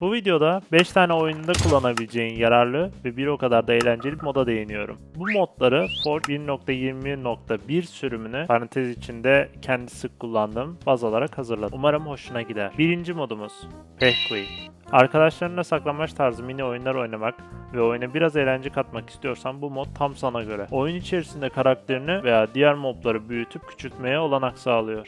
Bu videoda 5 tane oyununda kullanabileceğin yararlı ve bir o kadar da eğlenceli bir moda değiniyorum. Bu modları Forge 1.20.1 sürümünü parantez içinde kendi sık kullandığım baz olarak hazırladım. Umarım hoşuna gider. Birinci modumuz Pehkui. Arkadaşlarınla saklambaç tarzı mini oyunlar oynamak ve oyuna biraz eğlence katmak istiyorsan bu mod tam sana göre. Oyun içerisinde karakterini veya diğer mobları büyütüp küçültmeye olanak sağlıyor.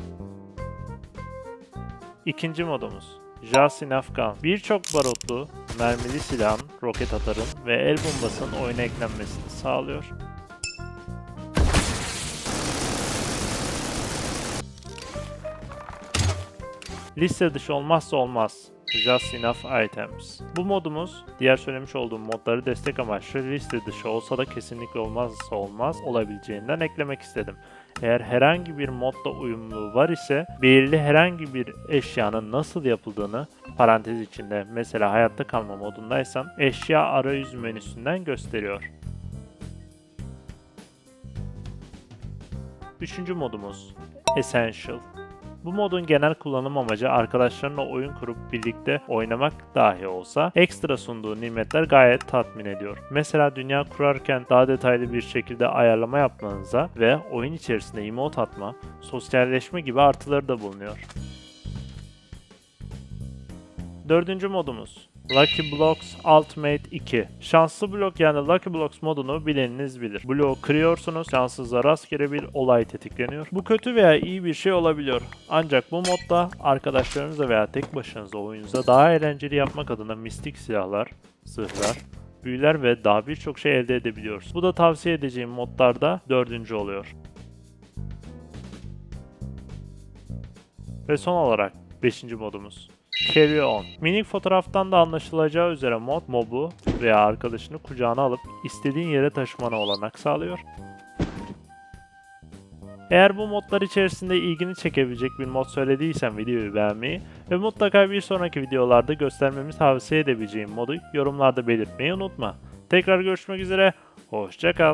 İkinci modumuz Jasin Afgan. Birçok barutlu, mermili silahın, roket atarın ve el bombasının oyuna eklenmesini sağlıyor. Liste dışı olmazsa olmaz. Just Enough Items. Bu modumuz diğer söylemiş olduğum modları destek amaçlı liste dışı olsa da kesinlikle olmazsa olmaz olabileceğinden eklemek istedim. Eğer herhangi bir modla uyumluluğu var ise belirli herhangi bir eşyanın nasıl yapıldığını parantez içinde mesela hayatta kalma modundaysan eşya arayüz menüsünden gösteriyor. Üçüncü modumuz Essential. Bu modun genel kullanım amacı arkadaşlarınla oyun kurup birlikte oynamak dahi olsa ekstra sunduğu nimetler gayet tatmin ediyor. Mesela dünya kurarken daha detaylı bir şekilde ayarlama yapmanıza ve oyun içerisinde emote atma, sosyalleşme gibi artıları da bulunuyor. Dördüncü modumuz Lucky Blocks Ultimate 2. Şanslı blok yani Lucky Blocks modunu bileniniz bilir. Bloğu kırıyorsunuz, şanssızla rastgele bir olay tetikleniyor. Bu kötü veya iyi bir şey olabiliyor. Ancak bu modda arkadaşlarınızla veya tek başınıza oyununuza daha eğlenceli yapmak adına mistik silahlar, zırhlar, büyüler ve daha birçok şey elde edebiliyoruz. Bu da tavsiye edeceğim modlarda dördüncü oluyor. Ve son olarak 5. modumuz. Carry On. Minik fotoğraftan da anlaşılacağı üzere mod mobu veya arkadaşını kucağına alıp istediğin yere taşımana olanak sağlıyor. Eğer bu modlar içerisinde ilgini çekebilecek bir mod söylediysem videoyu beğenmeyi ve mutlaka bir sonraki videolarda göstermemi tavsiye edebileceğim modu yorumlarda belirtmeyi unutma. Tekrar görüşmek üzere, hoşçakal.